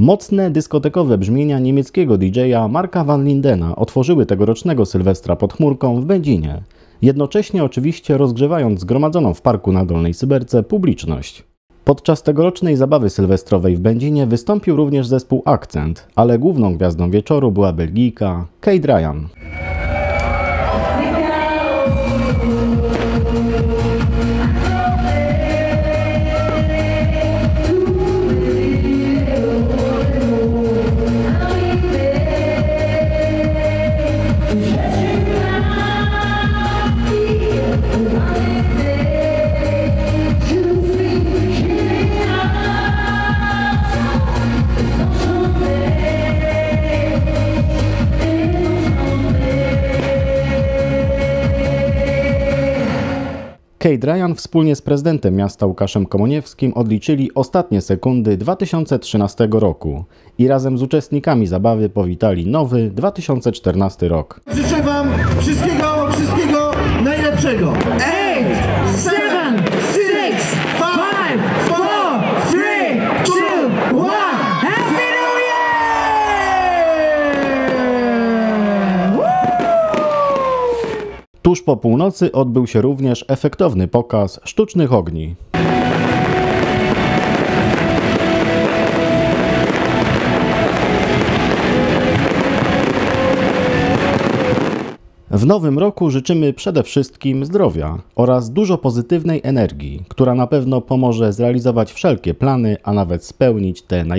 Mocne dyskotekowe brzmienia niemieckiego DJ-a Marka van Lindena otworzyły tegorocznego Sylwestra pod chmurką w Będzinie, jednocześnie oczywiście rozgrzewając zgromadzoną w parku na Dolnej Syberce publiczność. Podczas tegorocznej zabawy sylwestrowej w Będzinie wystąpił również zespół Akcent, ale główną gwiazdą wieczoru była Belgijka Kate Ryan. Kate Ryan wspólnie z prezydentem miasta Łukaszem Komoniewskim odliczyli ostatnie sekundy 2013 roku i razem z uczestnikami zabawy powitali nowy 2014 rok. Życzę Wam wszystkiego, wszystkiego najlepszego. eight, Tuż po północy odbył się również efektowny pokaz sztucznych ogni. W nowym roku życzymy przede wszystkim zdrowia oraz dużo pozytywnej energii, która na pewno pomoże zrealizować wszelkie plany, a nawet spełnić te największe.